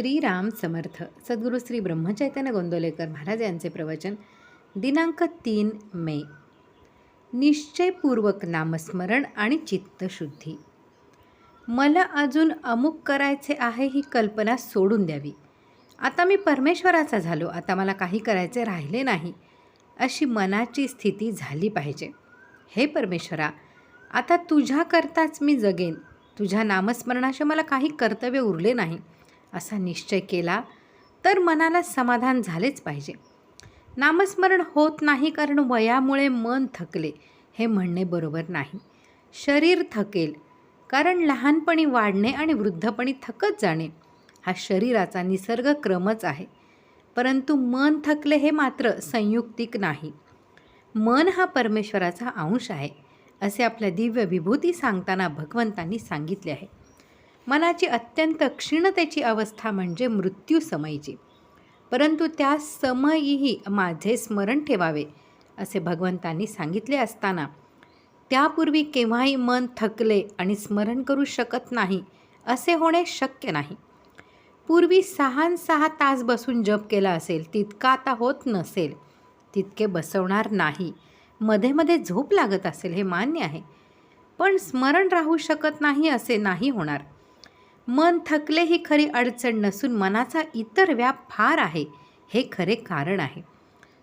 श्रीराम समर्थ सद्गुरू श्री ब्रह्मचैतन्य गोंदोलेकर महाराज यांचे प्रवचन दिनांक तीन मे. निश्चयपूर्वक नामस्मरण आणि चित्तशुद्धी. मला अजून अमुक करायचे आहे ही कल्पना सोडून द्यावी. आता मी परमेश्वराचा झालो आता मला काही करायचे राहिले नाही अशी मनाची स्थिती झाली पाहिजे. हे परमेश्वरा आता तुझ्याकरताच मी जगेन. तुझ्या नामस्मरणाशी मला काही कर्तव्य उरले नाही. असा निश्चय केला तर मनाला समाधान झालेच पाहिजे. नामस्मरण होत नाही कारण वयामुळे मन थकले हे म्हणणे बरोबर नाही. शरीर थकेल कारण लहानपणी वाढणे आणि वृद्धपणी थकत जाणे हा शरीराचा निसर्ग क्रमच आहे. परंतु मन थकले हे मात्र संयुक्तिक नाही. मन हा परमेश्वराचा अंश आहे असे आपल्या दिव्य विभूती सांगताना भगवंतांनी सांगितले आहे. मनाची अत्यंत क्षीणतेची अवस्था म्हणजे मृत्यू समयीची. परंतु त्या समयीही माझे स्मरण ठेवावे असे भगवंतांनी सांगितले असताना. त्यापूर्वी केव्हाही मन थकले आणि स्मरण करू शकत नाही असे होणे शक्य नाही. पूर्वी सहा सहा तास बसून जप केला असेल तितका आता होत नसेल. तितके बसवणार नाही. मध्ये मध्ये झोप लागत असेल हे मान्य आहे. पण स्मरण राहू शकत नाही असे नाही होणार. मन थकले ही खरी अडचण नसून मनाचा इतर व्याप फार आहे हे खरे कारण आहे.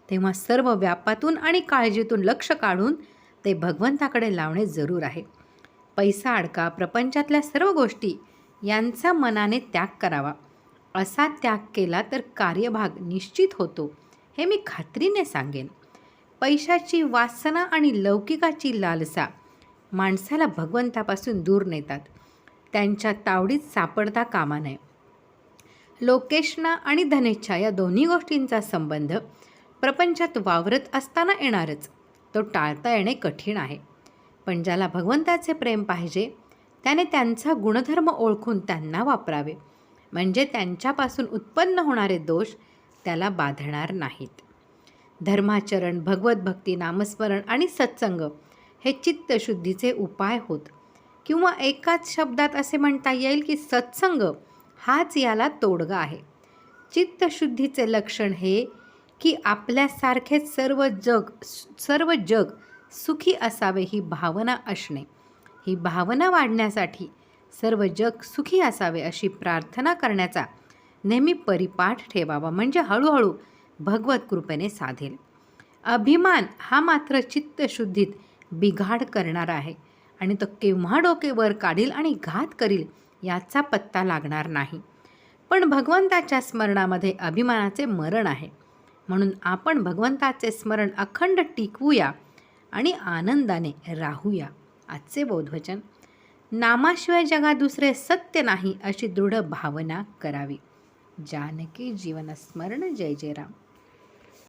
तेव्हा सर्व व्यापातून आणि काळजीतून लक्ष काढून ते भगवंताकडे लावणे जरूर आहे. पैसा अडका प्रपंचातल्या सर्व गोष्टी यांचा मनाने त्याग करावा. असा त्याग केला तर कार्यभाग निश्चित होतो हे मी खात्रीने सांगेन. पैशाची वासना आणि लौकिकाची लालसा माणसाला भगवंतापासून दूर नेतात. त्यांच्या तावडीत सापडता कामा नये. लोकेशना आणि धनेच्छा या दोन्ही गोष्टींचा संबंध प्रपंचात वावरत असताना येणारच. तो टाळता येणे कठीण आहे. पण ज्याला भगवंताचे प्रेम पाहिजे त्याने त्यांचा गुणधर्म ओळखून त्यांना वापरावे. म्हणजे त्यांच्यापासून उत्पन्न होणारे दोष त्याला बाधणार नाहीत. धर्माचरण भगवत भक्ती नामस्मरण आणि सत्संग हे चित्तशुद्धीचे उपाय होत किंवा एकाच शब्दात असे म्हणता येईल की सत्संग हाच याला तोडगा आहे. चित्तशुद्धीचे लक्षण हे की आपल्यासारखेच सर्व जग सर्व जग सुखी असावे ही भावना असणे. ही भावना वाढण्यासाठी सर्व जग सुखी असावे अशी प्रार्थना करण्याचा नेहमी परिपाठ ठेवावा म्हणजे हळूहळू भगवत कृपेने साधेल. अभिमान हा मात्र चित्तशुद्धीत बिघाड करणारा आहे. आणि तो केव्हा डोके वर काढील आणि घात करील याचा पत्ता लागणार नाही. पण भगवंताच्या स्मरणामध्ये अभिमानाचे मरण आहे. म्हणून आपण भगवंताचे स्मरण अखंड टिकवूया आणि आनंदाने राहूया आजचे बोधवचन. नामाशिवाय जगा दुसरे सत्य नाही अशी दृढ भावना करावी. जानकी जीवनस्मरण जय जय राम.